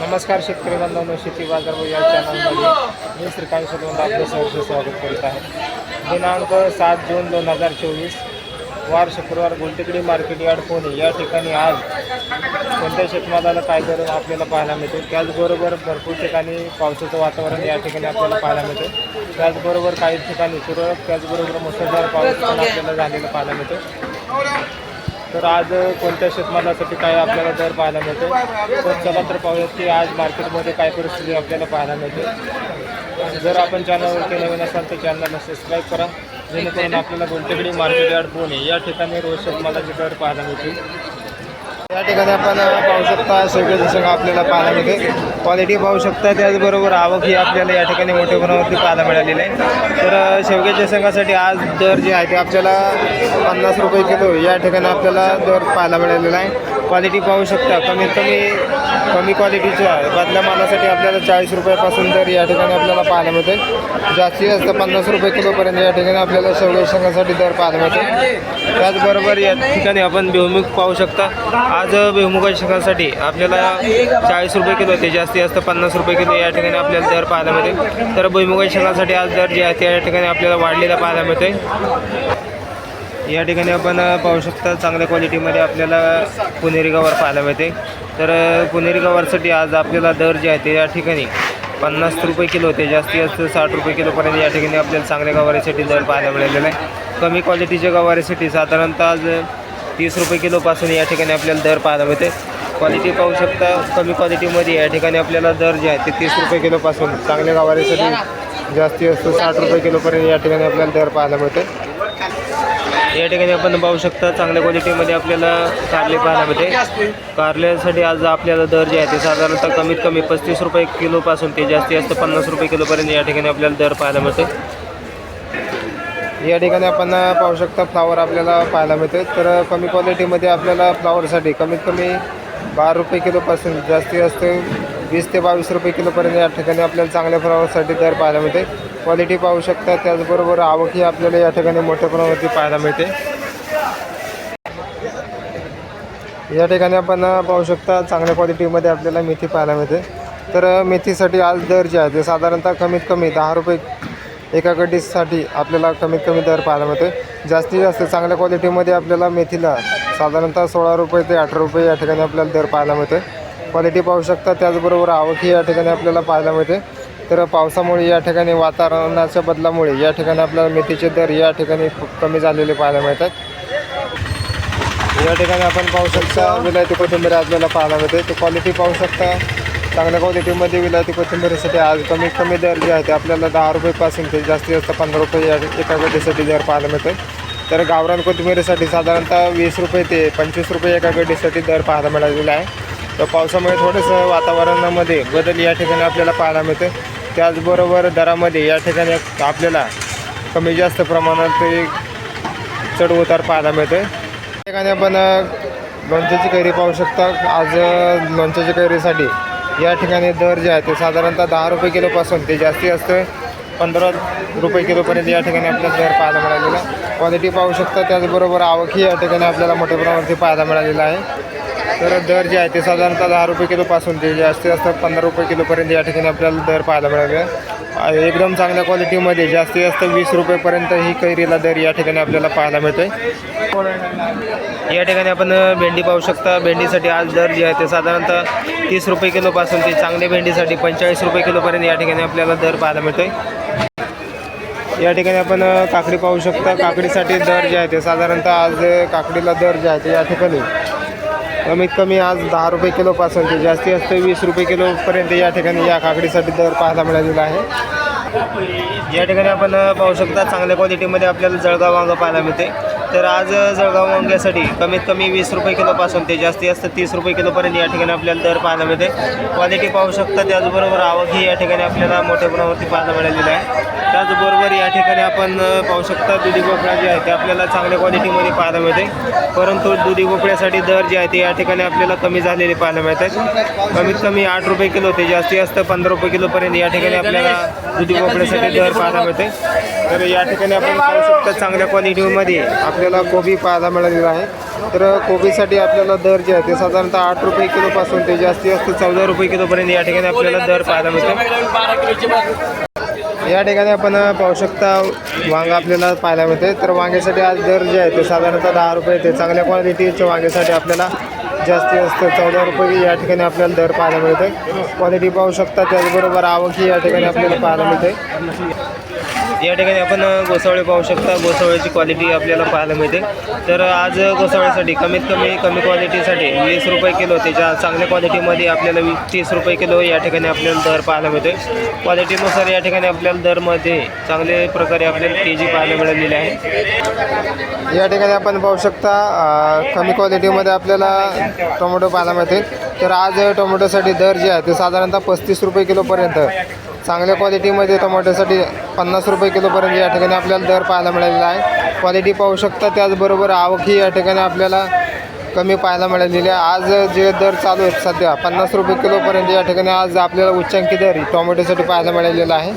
नमस्कार शेतकरी बांधवांनो शेती बाजार या चॅनलमध्ये मी श्रीकांत सोलवंत आपलं सहर्ष स्वागत करीत आहे. दिनांक सात जून दोन हजार चोवीस वार शुक्रवार गुलटेकडी मार्केट यार्ड पुणे. या ठिकाणी आज कोणत्या शेतमालाला काय करून आपल्याला पाहायला मिळतो? त्याचबरोबर भरपूर ठिकाणी पावसाचं वातावरण या ठिकाणी आपल्याला पाहायला मिळतो. त्याचबरोबर काही ठिकाणी तुरळक त्याचबरोबर मुसळधार पाऊस पण आपल्याला झालेला पाहायला मिळतो. तर आज कोणत्या शेतमालासाठी काय आपल्याला दर पाहायला मिळतो तर चला तर पाहूयात की आज मार्केटमध्ये काय परिस्थिती आपल्याला पाहायला मिळते. जर आपण चॅनलवरती नवीन असाल तर चॅनलला सबस्क्राईब करा. जेणेकरून आपल्याला गुंटेगडी मार्केट यार्ड पुणे या ठिकाणी रोज शेतमालाचे दर पाहायला मिळतील. या ठिकाणी आपण पाहू शकता शेवग्याचे संघ आपल्याला पाहायला मिळते क्वालिटी पाहू शकता त्याचबरोबर आवक ही आपल्याला या ठिकाणी मोठ्या प्रमाणावरती पाहायला मिळालेली आहे. तर शेवग्याच्या संघासाठी आज दर जे आहे ते आपल्याला पन्नास रुपये किलो या ठिकाणी आपल्याला दर पाहायला मिळालेला आहे. क्वालिटी पाहू शकता. कमीत कमी कमी क्वालिटीच्या बदल्या मालासाठी आपल्याला चाळीस रुपयापासून तर या ठिकाणी आपल्याला पाहायला मिळते जास्तीत जास्त पन्नास रुपये किलोपर्यंत या ठिकाणी आपल्याला शेवग्या दर पाहायला मिळते त्याचबरोबर या ठिकाणी आपण बेहुमुख पाहू शकता. आज बेहुमुखा शेंगासाठी आपल्याला चाळीस रुपये किलो ते जास्तीत जास्त पन्नास रुपये किलो या ठिकाणी आपल्याला दर पाहायला मिळते तर भुईमुगा शेंगासाठी आज दर जे आहे त्या ठिकाणी आपल्याला वाढलेला पाहायला मिळते या ठिकाणी आपण पाहू शकता चांगल्या क्वालिटीमध्ये आपल्याला पुणेरी गवार पाहायला मिळते. तर पुणेरी गवारसाठी आज आपल्याला दर जे आहे ते या ठिकाणी पन्नास रुपये किलो होते. जास्तीत जास्त साठ रुपये किलोपर्यंत या ठिकाणी आपल्याला चांगल्या गवारीसाठी दर पाहायला मिळालेला आहे. कमी क्वालिटीच्या गवारीसाठी साधारणतः आज तीस रुपये किलोपासून या ठिकाणी आपल्याला दर पाहायला मिळते. क्वालिटी पाहू शकता कमी क्वालिटीमध्ये या ठिकाणी आपल्याला दर जे आहे ते तीस रुपये किलोपासून चांगल्या गवारीसाठी जास्तीत जास्त साठ रुपये किलोपर्यंत या ठिकाणी आपल्याला दर पाहायला मिळते. या ठिकाणी आपण पाहू शकता चांगल्या क्वालिटीमध्ये आपल्याला कारले पाहायला मिळते. कारल्यासाठी आज आपल्याला दर जे आहे ते साधारणतः कमीत कमी पस्तीस रुपये किलोपासून ते जास्तीत जास्त पन्नास रुपये किलोपर्यंत या ठिकाणी आपल्याला दर पाहायला मिळते. या ठिकाणी आपण पाहू शकता फ्लावर आपल्याला पाहायला मिळते. तर कमी क्वालिटीमध्ये आपल्याला फ्लावरसाठी कमीत कमी बारा रुपये किलोपासून जास्तीत जास्त वीस ते बावीस रुपये किलोपर्यंत या ठिकाणी आपल्याला चांगल्या फ्लावरसाठी दर पाहायला मिळते. क्वालिटी पाहू शकता. त्याचबरोबर आवकही आपल्याला या ठिकाणी मोठ्या प्रमाणावरती पाहायला मिळते. या ठिकाणी आपण पाहू शकता चांगल्या क्वालिटीमध्ये आपल्याला मेथी पाहायला मिळते. तर मेथीसाठी आज दर जे आहे ते साधारणतः कमीत कमी दहा रुपये एका गड्डीसाठी आपल्याला कमीत कमी दर पाहायला मिळते. जास्तीत जास्त चांगल्या क्वालिटीमध्ये आपल्याला मेथीला साधारणतः सोळा रुपये ते अठरा रुपये या ठिकाणी आपल्याला दर पाहायला मिळते. क्वालिटी पाहू शकता त्याचबरोबर आवकही या ठिकाणी आपल्याला पाहायला मिळते. तर पावसामुळे या ठिकाणी वातावरणाच्या बदलामुळे या ठिकाणी आपल्याला मेथीचे दर या ठिकाणी खूप कमी झालेले पाहायला मिळतात. या ठिकाणी आपण पाहू शकता विलायती कोथिंबीर आपल्याला पाहायला मिळते. ते क्वालिटी पाहू शकता. चांगल्या क्वालिटीमध्ये विलायती कोथिंबीरीसाठी आज कमीत कमी दर जे आहे ते आपल्याला दहा रुपयेपासून ते जास्तीत जास्त पंधरा रुपये या एका गड्डीसाठी दर पाहायला मिळते तर गावरान कोथिंबीरीसाठी साधारणतः वीस रुपये ते पंचवीस रुपये एका गड्डीसाठी दर पाहायला मिळालेला आहे. तर पावसामुळे थोडंसं वातावरणामध्ये बदल या ठिकाणी आपल्याला पाहायला मिळते त्याचबरोबर दरामध्ये या ठिकाणी आपल्याला कमी जास्त प्रमाणात ते चढ उतार पाहायला मिळते या ठिकाणी आपण लोणच्याची कैरी पाहू शकता. आज लोणच्याच्या कैरीसाठी या ठिकाणी दर जे आहे ते साधारणतः दहा रुपये किलोपासून ते जास्तीत जास्त पंधरा रुपये किलोपर्यंत या ठिकाणी आपल्याला दर पाहायला मिळालेला क्वालिटी पाहू शकता. त्याचबरोबर आवकही या ठिकाणी आपल्याला मोठ्या प्रमाणावरती पाहायला मिळालेला आहे. तर दर जे आहे ते साधारणतः दहा रुपये किलोपासून ते जास्तीत जास्त पंधरा रुपये किलोपर्यंत या ठिकाणी आपल्याला दर पाहायला मिळाले. एकदम चांगल्या क्वालिटीमध्ये जास्तीत जास्त वीस रुपयेपर्यंत ही कैरीला दर या ठिकाणी आपल्याला पाहायला मिळते या ठिकाणी आपण भेंडी पाहू शकता. भेंडीसाठी आज दर जे आहे ते साधारणतः तीस रुपये किलोपासून ते चांगल्या भेंडीसाठी पंचेचाळीस रुपये किलोपर्यंत या ठिकाणी आपल्याला दर पाहायला मिळतोय. या ठिकाणी आपण काकडी पाहू शकता. काकडीसाठी दर जे आहे ते साधारणतः आज काकडीला दर जे आहे ते या ठिकाणी कमीत कमी आज दहा रुपये किलोपासून ते जास्तीत जास्त वीस रुपये किलोपर्यंत या ठिकाणी या काकडीसाठी दर पाहायला मिळालेला आहे. या ठिकाणी आपण पाहू शकता चांगल्या क्वालिटीमध्ये आपल्याला जळगाव वांगं पाहायला मिळते. तर आज जळगाव वांग्यासाठी कमीत कमी वीस रुपये किलोपासून ते जास्तीत जास्त तीस रुपये किलोपर्यंत या ठिकाणी आपल्याला दर पाहायला मिळते. क्वालिटी पाहू शकता त्याचबरोबर आवकही या ठिकाणी आपल्याला मोठ्या प्रमाणावरती पाहायला मिळालेली आहे. त्याचबरोबर या ठिकाणी आपण पाहू शकता दुधी भोपळा जे आहे ते आपल्याला चांगल्या क्वालिटीमध्ये पाहायला मिळते. परंतु दुधी भोपळ्यासाठी दर जे आहे ते या ठिकाणी आपल्याला कमी झालेले पाहायला मिळतात कमीत कमी आठ रुपये किलो ते जास्तीत जास्त पंधरा रुपये किलोपर्यंत या ठिकाणी आपल्याला दुधी भोपळ्यासाठी दर पाहायला मिळते. तर या ठिकाणी आपण पाहू शकता चांगल्या क्वालिटीमध्ये आपण आपल्याला कोबी पाहायला मिळालेला आहे. तर कोबीसाठी आपल्याला दर जे आहे ते साधारणतः आठ रुपये किलोपासून ते जास्तीत जास्त चौदा रुपये किलोपर्यंत या ठिकाणी आपल्याला दर पाहायला मिळतो. या ठिकाणी आपण पाहू शकता वांगा आपल्याला पाहायला मिळते. तर वांग्यासाठी आज दर जे आहे ते साधारणतः दहा रुपये येते चांगल्या क्वालिटीच्या वांग्यासाठी आपल्याला जास्तीत जास्त चौदा रुपये या ठिकाणी आपल्याला दर पाहायला मिळते. क्वालिटी पाहू शकता त्याचबरोबर आवकही या ठिकाणी आपल्याला पाहायला मिळते. या ठिकाणी आपण गोसावळे पाहू शकता. गोसावळ्याची क्वालिटी आपल्याला पाहायला मिळते. तर आज गोसावळ्यासाठी कमीत कमी कमी क्वालिटीसाठी वीस रुपये किलो त्याच्या चांगल्या क्वालिटीमध्ये आपल्याला वीस तीस रुपये किलो या ठिकाणी आपल्याला दर पाहायला मिळते क्वालिटीनुसार या ठिकाणी आपल्याला दरमध्ये चांगले प्रकारे आपल्याला के जी पाहायला मिळालेली आहे. या ठिकाणी आपण पाहू शकता कमी क्वालिटीमध्ये आपल्याला टोमॅटो पाहायला मिळते तर आज टोमॅटोसाठी दर जे आहे ते साधारणतः पस्तीस रुपये किलोपर्यंत चांगल्या क्वालिटीमध्ये टोमॅटोसाठी पन्नास रुपये किलोपर्यंत या ठिकाणी आपल्याला दर पाहायला मिळालेला आहे. क्वालिटी पाहू शकता त्याचबरोबर आवकही या ठिकाणी आपल्याला कमी पाहायला मिळालेली आहे. आज जे दर चालू आहेत सध्या पन्नास रुपये किलोपर्यंत या ठिकाणी आज आपल्याला उच्चांकी दर टोमॅटोसाठी पाहायला मिळालेला आहे.